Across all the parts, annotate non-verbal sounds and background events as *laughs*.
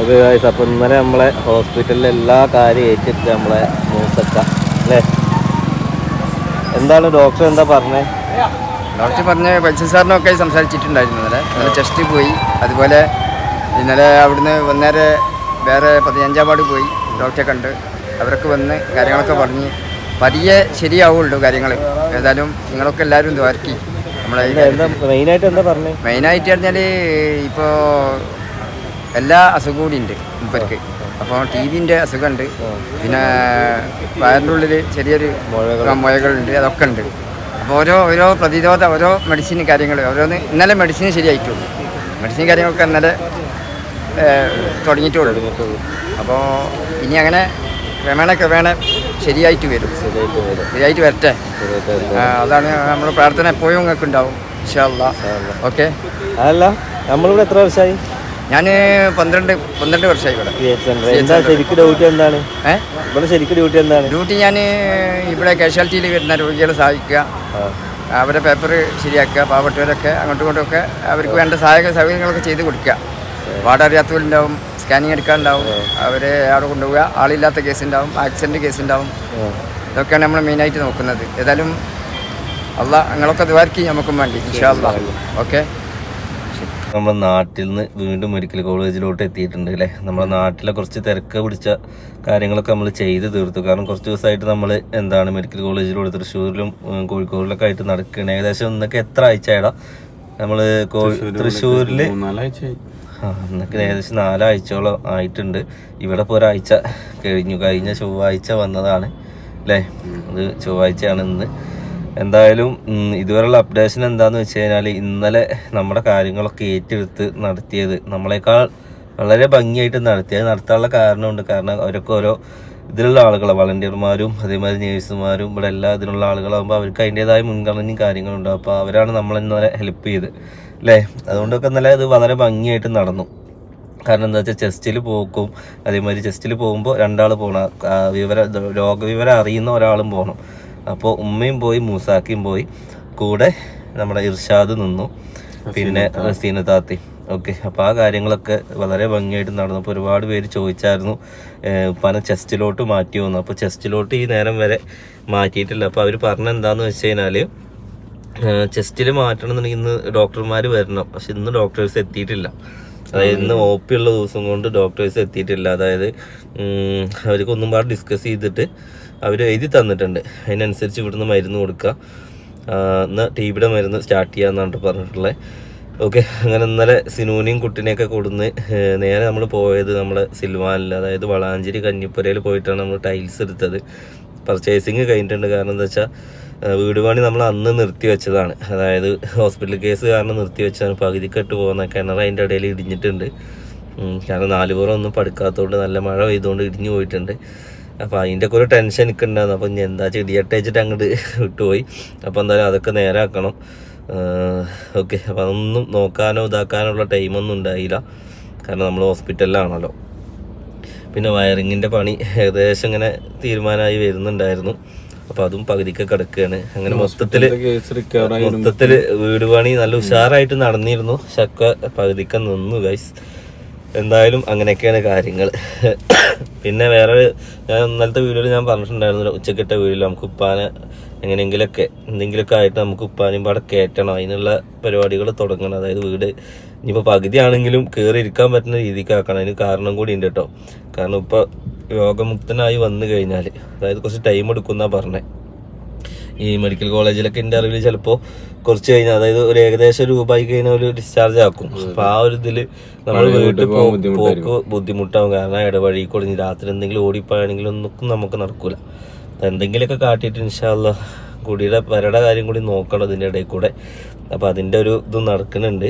അത് guys, അപ്പൊ ഇന്നലെ നമ്മളെ ഹോസ്പിറ്റലിലെ എല്ലാ കാര്യം ഏറ്റിട്ട് നമ്മളെ മൂസക്ക അല്ലേ? എന്താണ് ഡോക്ടർ എന്താ പറഞ്ഞേ? ഡോക്ടർ പറഞ്ഞ വൈദ്യ സാറിനൊക്കെ സംസാരിച്ചിട്ടുണ്ടായിരുന്നു ഇന്നലെ. ഇന്നലെ ചെസ്റ്റിൽ പോയി അതുപോലെ ഇന്നലെ അവിടുന്ന് വന്നേരെ വേറെ പതിനഞ്ചാം വാർഡ് പോയി ഡോക്ടറെ കണ്ട്. അവരൊക്കെ വന്ന് കാര്യങ്ങളൊക്കെ പറഞ്ഞ്. പതിയെ ശരിയാവുള്ളൂ കാര്യങ്ങൾ ഏതായാലും നിങ്ങളൊക്കെ എല്ലാവരും ദ്വാരക്കി നമ്മളെ മെയിനായിട്ട് എന്താ പറഞ്ഞത് മെയിനായിട്ട് പറഞ്ഞാൽ ഇപ്പോൾ എല്ലാ അസുഖവും കൂടി ഉണ്ട് മുപ്പർക്ക് അപ്പോൾ ടി വിന്റെ അസുഖമുണ്ട്. പിന്നെ വയറിന്റെ ഉള്ളിൽ ചെറിയൊരു. മുഴകളുണ്ട്. അതൊക്കെ ഉണ്ട്. അപ്പോൾ ഓരോ ഓരോ പ്രതിരോധ ഓരോ മെഡിസിൻ കാര്യങ്ങൾ ഓരോന്ന് ഇന്നലെ മെഡിസിൻ ശരിയായിട്ടുള്ളൂ. മെഡിസിൻ കാര്യങ്ങളൊക്കെ ഇന്നലെ തുടങ്ങിയിട്ടുള്ളൂ. അപ്പോൾ ഇനി അങ്ങനെ ക്രമേണ ക്രമേണ ശരിയായിട്ട് വരും. ശരിയായിട്ട് വരും. ശരിയായിട്ട് വരട്ടെ. അതാണ് നമ്മൾ പ്രാർത്ഥന എപ്പോഴും നിങ്ങൾക്ക് ഉണ്ടാവും ഓക്കെ? അതല്ല നമ്മളിവിടെ എത്ര വർഷമായി ഞാൻ പന്ത്രണ്ട് പന്ത്രണ്ട് വർഷമായി ഇവിടെ എന്താ ശരിക്കും ഡ്യൂട്ടി എന്താണ്? ഇവിടെ ശരിക്കും ഡ്യൂട്ടി എന്താണ്? ഡ്യൂട്ടി ഞാൻ ഇവിടെ കാഷ്വാലിറ്റിയിൽ വരുന്ന രോഗികളെ സഹായിക്കുക. അവരുടെ അവരെ പേപ്പർ ശരിയാക്കുക പാവപ്പെട്ടവരൊക്കെ അങ്ങോട്ടും ഇങ്ങോട്ടും ഒക്കെ അവർക്ക് വേണ്ട സഹായക സൗകര്യങ്ങളൊക്കെ ചെയ്ത് കൊടുക്കുക. വാർഡറിയാത്തവരുണ്ടാവും സ്കാനിങ് എടുക്കാനുണ്ടാവും അവരെ അവിടെ കൊണ്ടുപോവുക. ആളില്ലാത്ത കേസ് ഉണ്ടാവും ആക്സിഡന്റ് കേസ് ഉണ്ടാവും. ഇതൊക്കെയാണ് നമ്മൾ മെയിനായിട്ട് നോക്കുന്നത്. ഏതായാലും അല്ല നിങ്ങളൊക്കെ ദ്വാരക്കി നമുക്കും വേണ്ടി ഇൻഷാ അല്ലാ ഓക്കെ? നമ്മുടെ നാട്ടിൽ നിന്ന് വീണ്ടും മെഡിക്കൽ കോളേജിലോട്ട് എത്തിയിട്ടുണ്ട് അല്ലേ? നമ്മുടെ നാട്ടിലെ കുറച്ച് തിരക്ക് പിടിച്ച കാര്യങ്ങളൊക്കെ നമ്മൾ ചെയ്ത് തീർത്തു. കാരണം കുറച്ച് ദിവസമായിട്ട് നമ്മൾ എന്താണ് മെഡിക്കൽ കോളേജിലൂടെ തൃശ്ശൂരിലും കോഴിക്കോടിലൊക്കെ ആയിട്ട് നടക്കുകയാണ് ഏകദേശം ഇന്നൊക്കെ എത്ര ആഴ്ചയാടാ? നമ്മൾ തൃശ്ശൂരിൽ ആ ഇന്നൊക്കെ ഏകദേശം നാലാഴ്ചയോളം ആയിട്ടുണ്ട്. ഇവിടെ ഇപ്പോൾ ഒരാഴ്ച കഴിഞ്ഞു. കഴിഞ്ഞ ചൊവ്വാഴ്ച വന്നതാണ്. അല്ലേ? അത് ചൊവ്വാഴ്ചയാണ് ഇന്ന്. എന്തായാലും ഇതുവരെയുള്ള അപ്ഡേഷൻ എന്താന്ന് വെച്ച് കഴിഞ്ഞാൽ ഇന്നലെ നമ്മുടെ കാര്യങ്ങളൊക്കെ ഏറ്റെടുത്ത് നടത്തിയത് നമ്മളെക്കാൾ വളരെ ഭംഗിയായിട്ട് നടത്തിയത് നടത്താനുള്ള കാരണമുണ്ട്. കാരണം അവരൊക്കെ ഓരോ ഇതിലുള്ള ആളുകൾ വളണ്ടിയർമാരും അതേമാതിരി നേഴ്സുമാരും ഇവിടെ എല്ലാ ഇതിലുള്ള ആളുകളാകുമ്പോൾ അവർക്ക് അതിന്റെതായ മുൻഗണനയും കാര്യങ്ങളുണ്ട്. അപ്പോൾ അവരാണ് നമ്മളെ ഇന്നലെ ഹെൽപ്പ് ചെയ്ത്. അല്ലേ? അതുകൊണ്ടൊക്കെ ഇന്നലെ ഇത് വളരെ ഭംഗിയായിട്ട് നടന്നു. കാരണം എന്താ വെച്ചാൽ ചെസ്റ്റിൽ പോക്കും അതേമാതിരി ചെസ്റ്റിൽ പോകുമ്പോൾ രണ്ടാൾ പോകണം വിവര രോഗവിവരം അറിയുന്ന ഒരാളും പോകണം അപ്പോൾ ഉമ്മയും പോയി മൂസാക്കിയും പോയി. കൂടെ നമ്മുടെ ഇർഷാദ് നിന്നു. പിന്നെ സീന താത്തി. ഓക്കെ അപ്പോൾ ആ കാര്യങ്ങളൊക്കെ വളരെ ഭംഗിയായിട്ട് നടന്നു. അപ്പോൾ ഒരുപാട് പേര് ചോദിച്ചായിരുന്നു പന ചെസ്റ്റിലോട്ട് മാറ്റി വന്നു അപ്പോൾ ചെസ്റ്റിലോട്ട് ഈ നേരം വരെ മാറ്റിയിട്ടില്ല. അപ്പോൾ അവർ പറഞ്ഞ എന്താണെന്ന് വെച്ച് കഴിഞ്ഞാൽ ചെസ്റ്റിൽ മാറ്റണം എന്നുണ്ടെങ്കിൽ ഇന്ന് ഡോക്ടർമാർ വരണം. പക്ഷെ ഇന്ന് ഡോക്ടേഴ്സ് എത്തിയിട്ടില്ല. അതായത് ഇന്ന് ഒ പി ഉള്ള ദിവസം കൊണ്ട് ഡോക്ടേഴ്സ് എത്തിയിട്ടില്ല. അതായത് അവർക്കൊന്നും പാട് ഡിസ്കസ് ചെയ്തിട്ട് അവർ എഴുതി തന്നിട്ടുണ്ട്. അതിനനുസരിച്ച് ഇവിടുന്ന് മരുന്ന് കൊടുക്കുക എന്നാൽ ടി ബിയുടെ മരുന്ന് സ്റ്റാർട്ട് ചെയ്യാന്നാണ് പറഞ്ഞിട്ടുള്ളത് ഓക്കെ അങ്ങനെ ഇന്നലെ സിനൂനെയും കുട്ടിനെയൊക്കെ കൊടുന്ന് നേരെ നമ്മൾ പോയത് നമ്മുടെ സിൽവാനിൽ അതായത് വളാഞ്ചേരി കഞ്ഞിപ്പുരയിൽ പോയിട്ടാണ് നമ്മൾ ടൈൽസ് എടുത്തത്. പർച്ചേസിങ് കഴിഞ്ഞിട്ടുണ്ട്. കാരണം എന്താ വെച്ചാൽ വീട് പണി നമ്മൾ അന്ന് നിർത്തി വെച്ചതാണ്. അതായത് ഹോസ്പിറ്റൽ കേസ് കാരണം നിർത്തി വെച്ചാണ് പകുതിക്കെട്ട് പോകുന്ന കിണർ അതിന്റെ ഇടയിൽ ഇടിഞ്ഞിട്ടുണ്ട്. കാരണം നാലുപുറം ഒന്നും പടുക്കാത്തതുകൊണ്ട് നല്ല മഴ പെയ്തുകൊണ്ട് ഇടിഞ്ഞു പോയിട്ടുണ്ട്. അപ്പോൾ അതിന്റെ ഒക്കെ ഒരു ടെൻഷൻ എനിക്ക് ഉണ്ടായിരുന്നു അപ്പോൾ ഇനി എന്താ ചെടിയട്ട വെച്ചിട്ട് അങ്ങോട്ട് വിട്ടുപോയി. അപ്പോൾ എന്തായാലും അതൊക്കെ നേരാക്കണം. ഓക്കെ അപ്പോൾ അതൊന്നും നോക്കാനോ ഇതാക്കാനോ ഉള്ള ടൈമൊന്നും ഉണ്ടായില്ല. കാരണം നമ്മൾ ഹോസ്പിറ്റലിലാണല്ലോ പിന്നെ വയറിങ്ങിന്റെ പണി ഏകദേശം ഇങ്ങനെ തീരുമാനമായി വരുന്നുണ്ടായിരുന്നു. അപ്പോൾ അതും പകുതിക്ക് കിടക്കുകയാണ്. അങ്ങനെ മൊത്തത്തിൽ മൊത്തത്തിൽ വീട് പണി നല്ല ഉഷാറായിട്ട് നടന്നിരുന്നു. പക്ഷെ ഒക്കെ പകുതിക്ക് നിന്നു ഗൈസ് എന്തായാലും അങ്ങനെയൊക്കെയാണ് കാര്യങ്ങൾ. പിന്നെ വേറെ ഞാൻ ഇന്നലത്തെ വീഡിയോയിൽ ഞാൻ പറഞ്ഞിട്ടുണ്ടായിരുന്നു ഉച്ചക്കിട്ട വീഡിയോയിൽ നമുക്ക് ഉപ്പാനെ എങ്ങനെയെങ്കിലൊക്കെ എന്തെങ്കിലുമൊക്കെ ആയിട്ട് നമുക്ക് ഉപ്പാനും പാടെ കയറ്റണം. അതിനുള്ള പരിപാടികൾ തുടങ്ങണം. അതായത് വീട് ഇനിയിപ്പോൾ പകുതിയാണെങ്കിലും കയറി ഇരിക്കാൻ പറ്റുന്ന രീതിക്ക് ആക്കണം. അതിന് കാരണം കൂടി ഉണ്ട് കേട്ടോ. കാരണം ഇപ്പോൾ രോഗമുക്തനായി വന്നു കഴിഞ്ഞാൽ അതായത് കുറച്ച് ടൈം എടുക്കുന്നാണ് പറഞ്ഞേ. ഈ മെഡിക്കൽ കോളേജിലൊക്കെ എന്റെ അറിവിൽ ചിലപ്പോൾ കുറച്ച് കഴിഞ്ഞാൽ അതായത് ഒരു ഏകദേശം രൂപയായി കഴിഞ്ഞാൽ ഒരു ഡിസ്ചാർജ് ആക്കും. അപ്പൊ ആ ഒരു ഇതിൽ നമ്മൾ വീട്ടിൽ പോക്ക് ബുദ്ധിമുട്ടാവും. കാരണം ഇടവഴി കൊടിഞ്ഞ് രാത്രി എന്തെങ്കിലും ഓടിപ്പോയാണെങ്കിലും ഒന്നും നമുക്ക് നടക്കൂല. എന്തെങ്കിലുമൊക്കെ കാട്ടിയിട്ട് ഇൻഷാല്ല കുടിയുടെ പരട കാര്യം കൂടി നോക്കണം ഇതിന്റെ ഇടയിൽ കൂടെ. അപ്പൊ അതിന്റെ ഒരു ഇത് നടക്കുന്നുണ്ട്.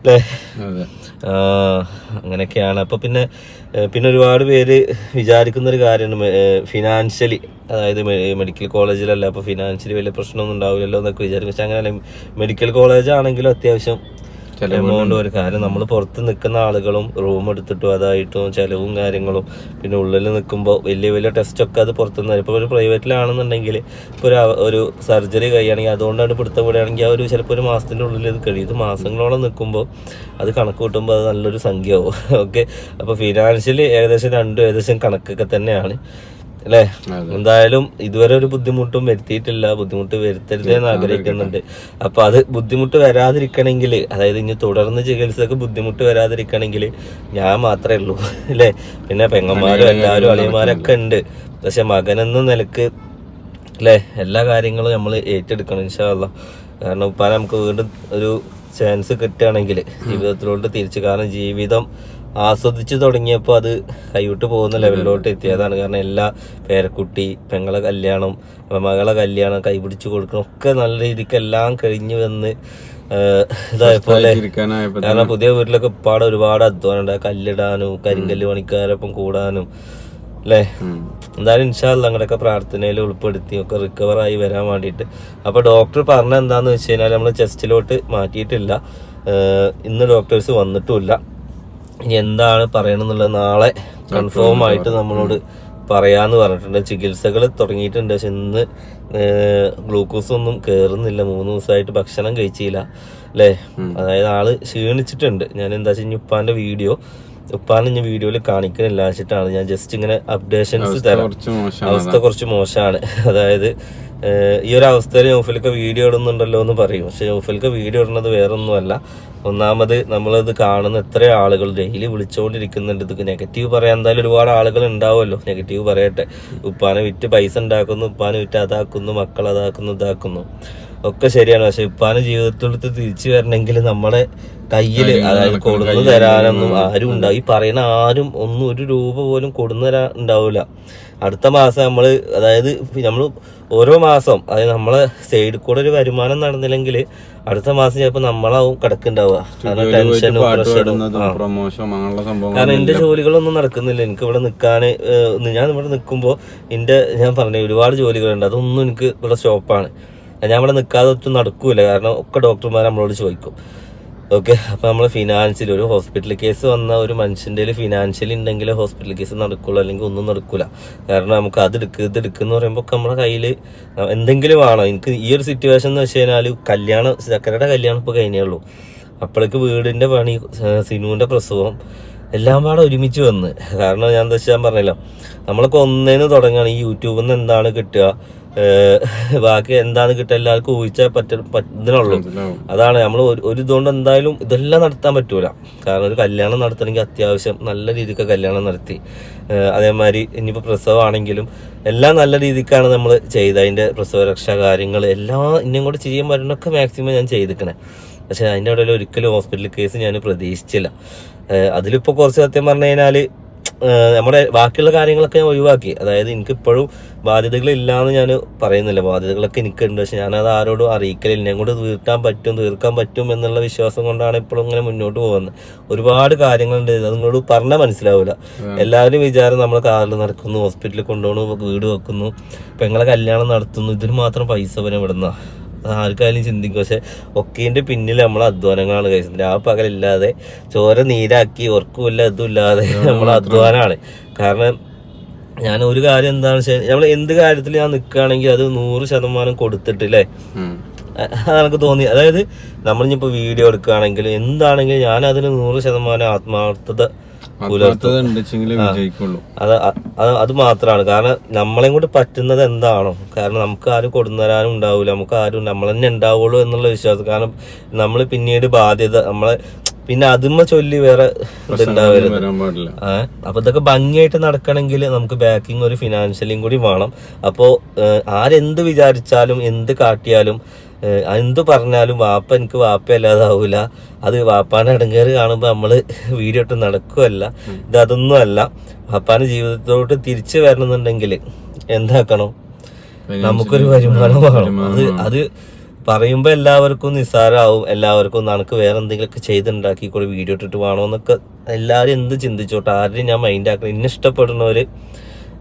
അല്ലേ? അങ്ങനെയൊക്കെയാണ്. അപ്പോൾ പിന്നെ പിന്നെ ഒരുപാട് പേര് വിചാരിക്കുന്ന ഒരു കാര്യമാണ്. ഫിനാൻഷ്യലി അതായത് മെഡിക്കൽ കോളേജിലല്ല അപ്പോൾ ഫിനാൻഷ്യലി വലിയ പ്രശ്നമൊന്നും ഉണ്ടാവില്ലല്ലോ എന്നൊക്കെ വിചാരിക്കും. പക്ഷെ അങ്ങനെയല്ല മെഡിക്കൽ കോളേജ് ആണെങ്കിലും അത്യാവശ്യം എമൗണ്ട് ഒരു കാര്യം നമ്മൾ പുറത്ത് നിൽക്കുന്ന ആളുകളും റൂം എടുത്തിട്ടും അതായിട്ടും ചെലവും കാര്യങ്ങളും പിന്നെ ഉള്ളിൽ നിൽക്കുമ്പോൾ വലിയ വലിയ ടെസ്റ്റ് ഒക്കെ അത് പുറത്തുനിന്ന് ഇപ്പോൾ ഒരു പ്രൈവറ്റിലാണെന്നുണ്ടെങ്കിൽ ഇപ്പോൾ ഒരു ഒരു സർജറി കഴിയുകയാണെങ്കിൽ അതുകൊണ്ടാണ് പിടുത്തം പിടുത്തപ്പെടുകയാണെങ്കിൽ ആ ഒരു ചിലപ്പോൾ ഒരു മാസത്തിന്റെ ഉള്ളിൽ ഇത് കഴിയും. ഇത് മാസങ്ങളോളം നിൽക്കുമ്പോൾ അത് കണക്ക് കൂട്ടുമ്പോൾ അത് നല്ലൊരു സംഖ്യ ആവും ഓക്കെ അപ്പോൾ ഫിനാൻഷ്യലി ഏകദേശം രണ്ടും ഏകദേശം കണക്കൊക്കെ തന്നെയാണ്. അല്ലേ? എന്തായാലും ഇതുവരെ ഒരു ബുദ്ധിമുട്ടും വരുത്തിയിട്ടില്ല. ബുദ്ധിമുട്ട് വരുത്തരുത് എന്ന് ആഗ്രഹിക്കുന്നുണ്ട്. അപ്പൊ അത് ബുദ്ധിമുട്ട് വരാതിരിക്കണമെങ്കിൽ അതായത് ഇനി തുടർന്ന് ചികിത്സക്ക് ബുദ്ധിമുട്ട് വരാതിരിക്കണമെങ്കിൽ ഞാൻ മാത്രമേ ഉള്ളൂ. *laughs* അല്ലേ? പിന്നെ പെങ്ങന്മാരും എല്ലാവരും അളിയന്മാരൊക്കെ ഉണ്ട്. പക്ഷെ മകനെന്ന നിലയ്ക്ക് അല്ലേ? എല്ലാ കാര്യങ്ങളും നമ്മൾ ഏറ്റെടുക്കണം ഇൻഷാല്ല കാരണം ഇപ്പം നമുക്ക് വീണ്ടും ഒരു ചാൻസ് കിട്ടുകയാണെങ്കിൽ ജീവിതത്തിലോട്ട് തിരിച്ചു കാരണം ജീവിതം ആസ്വദിച്ച് തുടങ്ങിയപ്പോൾ അത് കൈവിട്ട് പോകുന്ന ലെവലിലോട്ട് എത്തിയതാണ്. കാരണം എല്ലാ പേരക്കുട്ടി പെങ്ങളെ കല്യാണം മകളെ കല്യാണം കൈപിടിച്ച് കൊടുക്കണം. ഒക്കെ നല്ല രീതിക്ക് എല്ലാം കഴിഞ്ഞു വന്ന് ഇതായപ്പോലെ കാരണം പുതിയ വീട്ടിലൊക്കെ ഇപ്പാടെ ഒരുപാട് അധ്വാനം കല്ലിടാനും കരിങ്കല്ല് പണിക്കാരൊപ്പം കൂടാനും അല്ലേ. എന്തായാലും ഇൻഷാല്ല അങ്ങനെയൊക്കെ പ്രാർത്ഥനയിൽ ഉൾപ്പെടുത്തി ഒക്കെ റിക്കവർ ആയി വരാൻ വേണ്ടിയിട്ട്. അപ്പോൾ ഡോക്ടർ പറഞ്ഞ എന്താന്ന് വെച്ച് കഴിഞ്ഞാൽ നമ്മൾ ചെസ്റ്റിലോട്ട് മാറ്റിയിട്ടില്ല. ഇന്ന് ഡോക്ടേഴ്സ് വന്നിട്ടുമില്ല. ഇനി എന്താണ് പറയണമെന്നുള്ളത് നാളെ കൺഫേം ആയിട്ട് നമ്മളോട് പറയാന്ന് പറഞ്ഞിട്ടുണ്ട്. ചികിത്സകൾ തുടങ്ങിയിട്ടുണ്ട്. പക്ഷെ ഇന്ന് ഗ്ലൂക്കോസ് ഒന്നും കയറുന്നില്ല മൂന്ന് ദിവസമായിട്ട് ഭക്ഷണം കഴിച്ചില്ല. അല്ലേ? അതായത് ആൾ ക്ഷീണിച്ചിട്ടുണ്ട്. ഞാൻ എന്താ വെച്ചാൽ ഉപ്പാന്റെ വീഡിയോ ഉപ്പാനെ ഞാൻ വീഡിയോയിൽ കാണിക്കുന്നില്ല വെച്ചിട്ടാണ് ഞാൻ ജസ്റ്റ് ഇങ്ങനെ അപ്ഡേഷൻസ് തരാം. അവസ്ഥ കുറച്ച് മോശമാണ്. *laughs* അതായത് ഈ ഒരു അവസ്ഥയിൽ നൗഫലിക്ക വീഡിയോ ഇടുന്നുണ്ടല്ലോ എന്ന് പറയും. പക്ഷെ നൗഫലിക്ക വീഡിയോ ഇടുന്നത് വേറൊന്നുമല്ല. ഒന്നാമത് നമ്മളത് കാണുന്ന എത്ര ആളുകൾ ഡെയിലി വിളിച്ചുകൊണ്ടിരിക്കുന്നുണ്ട് ഇത് നെഗറ്റീവ് പറയാൻ എന്തായാലും ഒരുപാട് ആളുകൾ ഉണ്ടാവുമല്ലോ. നെഗറ്റീവ് പറയട്ടെ. ഉപ്പാനെ വിറ്റ് പൈസ ഉണ്ടാക്കുന്നു ഉപ്പാനെ വിറ്റ് അതാക്കുന്നു മക്കൾ അതാക്കുന്നു ഇതാക്കുന്നു. ഒക്കെ ശരിയാണ്. പക്ഷെ ഇപ്പാന് ജീവിതത്തിലെടുത്ത് തിരിച്ചു വരണമെങ്കിൽ നമ്മളെ കയ്യിൽ അതായത് കൊടുന്നു തരാനൊന്നും ആരും ഉണ്ടാവും ഈ പറയുന്ന ആരും ഒന്നും ഒരു രൂപ പോലും കൊടുന്നു തരാൻ ഉണ്ടാവില്ല. അടുത്ത മാസം നമ്മൾ അതായത് നമ്മൾ ഓരോ മാസം അതായത് നമ്മളെ സൈഡിൽ കൂടെ ഒരു വരുമാനം നടന്നില്ലെങ്കിൽ അടുത്ത മാസം ചിലപ്പോൾ നമ്മളാവും കിടക്കുണ്ടാവുക കാരണം ടെൻഷനും പ്രഷറും കാരണം എന്റെ ജോലികളൊന്നും നടക്കുന്നില്ല. എനിക്ക് ഇവിടെ നിൽക്കാന് ഞാൻ ഇവിടെ നിൽക്കുമ്പോൾ എന്റെ ഞാൻ പറഞ്ഞ ഒരുപാട് ജോലികളുണ്ട്. അതൊന്നും എനിക്ക് ഇവിടെ സ്റ്റോപ്പാണ് ഞാൻ ഇവിടെ നിൽക്കാതെ ഒട്ടും നടക്കൂല. കാരണം ഒക്കെ ഡോക്ടർമാർ നമ്മളോട് ചോദിക്കും. ഓക്കെ അപ്പൊ നമ്മൾ ഫിനാൻഷ്യൽ ഒരു ഹോസ്പിറ്റൽ കേസ് വന്ന ഒരു മനുഷ്യന്റെ ഫിനാൻഷ്യൽ ഉണ്ടെങ്കിൽ ഹോസ്പിറ്റൽ കേസ് നടക്കുള്ളൂ. അല്ലെങ്കിൽ ഒന്നും നടക്കൂല. കാരണം നമുക്ക് അത് എടുക്കുക ഇത് എടുക്കുന്ന പറയുമ്പോൾ നമ്മുടെ കയ്യിൽ എന്തെങ്കിലും ആണോ എനിക്ക് ഈ ഒരു സിറ്റുവേഷൻ എന്ന് വെച്ച് കഴിഞ്ഞാൽ കല്യാണം ചക്കരയുടെ കല്യാണം ഇപ്പോൾ കഴിഞ്ഞേ ഉള്ളൂ. അപ്പോഴേക്ക് വീടിന്റെ പണി സിനുവിന്റെ പ്രസവം എല്ലാം പാടെ ഒരുമിച്ച് വന്ന്. കാരണം ഞാൻ എന്താ വെച്ചാൽ പറഞ്ഞില്ല. നമ്മളൊക്കെ ഒന്നേന്ന് തുടങ്ങുകയാണ് ഈ യൂട്യൂബിൽ നിന്ന് എന്താണ് കിട്ടുക? ബാക്കി എന്താണ് കിട്ടുക എല്ലാവർക്കും ഊഹിച്ചാൽ പറ്റ പറ്റുന്നുള്ളൂ അതാണ് നമ്മൾ ഒരു ഇതുകൊണ്ട് എന്തായാലും ഇതെല്ലാം നടത്താൻ പറ്റൂല. കാരണം ഒരു കല്യാണം നടത്തണമെങ്കിൽ അത്യാവശ്യം നല്ല രീതിക്ക് കല്യാണം നടത്തി. അതേമാതിരി ഇനിയിപ്പോൾ പ്രസവമാണെങ്കിലും എല്ലാം നല്ല രീതിക്കാണ് നമ്മൾ ചെയ്ത് അതിന്റെ പ്രസവ രക്ഷാ കാര്യങ്ങൾ എല്ലാം ഇനിയും കൂടെ ചെയ്യാൻ പറ്റുന്നൊക്കെ മാക്സിമം ഞാൻ ചെയ്തിക്കണേ പക്ഷെ അതിന്റെ ഇടയിൽ ഒരിക്കലും ഹോസ്പിറ്റൽ കേസ് ഞാൻ പ്രതീക്ഷിച്ചില്ല. അതിലിപ്പോൾ കുറച്ച് സത്യം പറഞ്ഞു കഴിഞ്ഞാൽ നമ്മുടെ ബാക്കിയുള്ള കാര്യങ്ങളൊക്കെ ഞാൻ ഒഴിവാക്കി. അതായത് എനിക്ക് ഇപ്പോഴും ബാധ്യതകൾ ഇല്ലാന്ന് ഞാൻ പറയുന്നില്ല. ബാധ്യതകളൊക്കെ എനിക്കുണ്ട്. പക്ഷെ ഞാനത് ആരോടും അറിയിക്കലില്ല. എന്നെ കൊണ്ട് തീർക്കാൻ പറ്റും തീർക്കാൻ പറ്റും എന്നുള്ള വിശ്വാസം കൊണ്ടാണ് ഇപ്പോഴും ഇങ്ങനെ മുന്നോട്ട് പോകുന്നത്. ഒരുപാട് കാര്യങ്ങളുണ്ട്. അത് നിങ്ങളോട് പറഞ്ഞാൽ മനസ്സിലാവില്ല എല്ലാവരും വിചാരം നമ്മൾ കാറിൽ നടക്കുന്നു ഹോസ്പിറ്റലിൽ കൊണ്ടുപോകണു വീട് വെക്കുന്നു പെങ്ങളെ കല്യാണം നടത്തുന്നു. ഇതിന് മാത്രം പൈസ വരെ വിടുന്ന ആർക്കായാലും ചിന്തിക്കും. പക്ഷെ ഒക്കേന്റെ പിന്നിൽ നമ്മൾ അധ്വാനങ്ങളാണ് കഴിച്ചത് ആ പകലില്ലാതെ ചോര നീരാക്കി ഉറക്കുമില്ല ഇതുമില്ലാതെ നമ്മൾ അധ്വാനമാണ് കാരണം ഞാൻ ഒരു കാര്യം എന്താണെന്ന് വെച്ചാൽ നമ്മൾ എന്ത് കാര്യത്തിൽ ഞാൻ നിൽക്കുകയാണെങ്കിൽ അത് നൂറ് ശതമാനം കൊടുത്തിട്ടില്ലേ? അതെനിക്ക് എനിക്ക് തോന്നി. അതായത് നമ്മളിപ്പോ വീഡിയോ എടുക്കുകയാണെങ്കിൽ എന്താണെങ്കിലും ഞാൻ അതിന് നൂറ് ശതമാനം ആത്മാർത്ഥത അത് അത് മാത്രമാണ് കാരണം നമ്മളെ കൊണ്ട് പറ്റുന്നത് എന്താണോ. കാരണം നമുക്ക് ആരും കൊടുന്നരാനും ഉണ്ടാവില്ല നമുക്ക് ആരും നമ്മൾ തന്നെ ഉണ്ടാവുള്ളൂ എന്നുള്ള വിശ്വാസം. കാരണം നമ്മൾ പിന്നീട് ബാധ്യത നമ്മളെ പിന്നെ അതുമ്മ ചൊല്ലി വേറെ ഇതുണ്ടാവരുത് അപ്പൊ ഇതൊക്കെ ഭംഗിയായിട്ട് നടക്കണമെങ്കിൽ നമുക്ക് ബാക്കിങ് ഒരു ഫിനാൻഷ്യലിയും കൂടി വേണം. അപ്പോൾ ആരെന്ത് വിചാരിച്ചാലും എന്ത് കാട്ടിയാലും എന്ത് പറഞ്ഞാലും വാപ്പ എനിക്ക് വാപ്പ അല്ലാതാവൂല അത് വാപ്പാന്റെ ഇടങ്ങേറ് കാണുമ്പോൾ നമ്മൾ വീഡിയോ ഇട്ട് നടക്കുമല്ല ഇത് അതൊന്നും അല്ല വാപ്പാന്റെ ജീവിതത്തോട്ട് തിരിച്ചു വരണമെന്നുണ്ടെങ്കിൽ എന്താക്കണം? നമുക്കൊരു വരുമാനം വേണം. അത് അത് പറയുമ്പോൾ എല്ലാവർക്കും നിസ്സാരമാവും എല്ലാവർക്കും നമുക്ക് വേറെ എന്തെങ്കിലുമൊക്കെ ചെയ്തുണ്ടാക്കി കൂടെ വീഡിയോ ഇട്ടിട്ട് വേണോ എന്നൊക്കെ എല്ലാവരും എന്ത് ചിന്തിച്ചോട്ടെ? ആരുടെയും ഞാൻ മൈൻഡ് ആക്കണം ഇന്നിഷ്ടപ്പെടുന്നവർ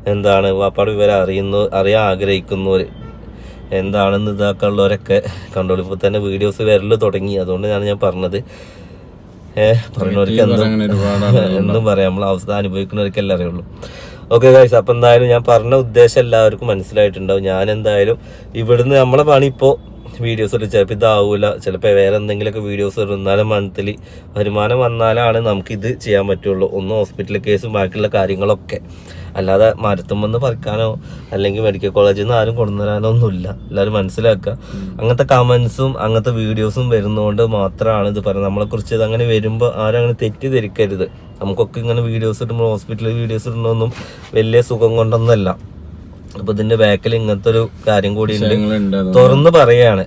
എന്താണ്? വാപ്പാട് വിവരം അറിയുന്നു അറിയാൻ ആഗ്രഹിക്കുന്നവര്. എന്താണെന്ന് ഇതാക്കാനുള്ളവരൊക്കെ കണ്ടോളൂ. ഇപ്പോൾ തന്നെ വീഡിയോസ് വരൽ തുടങ്ങി. അതുകൊണ്ടാണ് ഞാൻ പറഞ്ഞത് ഏഹ് പറയുന്നവർക്ക് എന്തും. *laughs* എന്തും പറയാം. നമ്മൾ അവസ്ഥ അനുഭവിക്കുന്നവർക്കല്ലേ അറിയുള്ളൂ ഓക്കെ ഗൈസ് അപ്പം എന്തായാലും ഞാൻ പറഞ്ഞ ഉദ്ദേശം എല്ലാവർക്കും മനസ്സിലായിട്ടുണ്ടാവും. ഞാൻ എന്തായാലും ഇവിടുന്ന് നമ്മളെ പണി ഇപ്പോ വീഡിയോസ് വരും ചിലപ്പോൾ ഇതാവൂല. ചിലപ്പോൾ വേറെ എന്തെങ്കിലുമൊക്കെ വീഡിയോസ് വരും എന്നാലും മന്ത്ലി വരുമാനം വന്നാലാണ് നമുക്ക് ഇത് ചെയ്യാൻ പറ്റുള്ളൂ. ഒന്ന് ഹോസ്പിറ്റൽ കേസും ബാക്കിയുള്ള കാര്യങ്ങളൊക്കെ. അല്ലാതെ മരത്തുമെന്ന് പറിക്കാനോ അല്ലെങ്കിൽ മെഡിക്കൽ കോളേജിൽ നിന്ന് ആരും കൊണ്ടുവരാനോ ഒന്നുമില്ല. എല്ലാവരും മനസ്സിലാക്കുക. അങ്ങനത്തെ കമൻസും അങ്ങനത്തെ വീഡിയോസും വരുന്നതുകൊണ്ട് മാത്രമാണ് ഇത് പറയുന്നത്. നമ്മളെക്കുറിച്ച് ഇത് അങ്ങനെ വരുമ്പോൾ ആരും അങ്ങനെ തെറ്റിദ്ധരിക്കരുത്. നമുക്കൊക്കെ ഇങ്ങനെ വീഡിയോസ് ഇടുമ്പോൾ ഹോസ്പിറ്റലിൽ വീഡിയോസ് ഇടണമെന്നും വലിയ സുഖം കൊണ്ടൊന്നുമല്ല അപ്പൊ ഇതിന്റെ ബാക്കിൽ ഇങ്ങനത്തെ ഒരു കാര്യം കൂടി ഉണ്ട്. അത് തുറന്ന് പറയാണ്.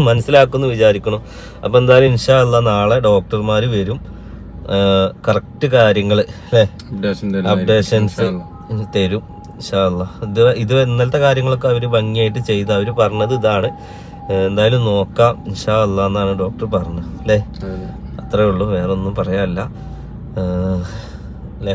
മനസ്സിലാക്കുന്നു വിചാരിക്കണം. അപ്പൊ എന്തായാലും ഇൻഷാ അല്ല നാളെ ഡോക്ടർമാര് വരും. കറക്റ്റ് കാര്യങ്ങൾ അല്ലേ. അപ്ഡേഷൻസ് തരും. ഇത് ഇത് ഇന്നലത്തെ കാര്യങ്ങളൊക്കെ അവർ ഭംഗിയായിട്ട് ചെയ്ത് അവർ പറഞ്ഞത് ഇതാണ്. എന്തായാലും നോക്കാം ഇൻഷാ അല്ലാ എന്നാണ് ഡോക്ടർ പറഞ്ഞത് അല്ലേ? അതെ. അത്രേ ഉള്ളൂ വേറെ ഒന്നും പറയാനല്ല അല്ലേ?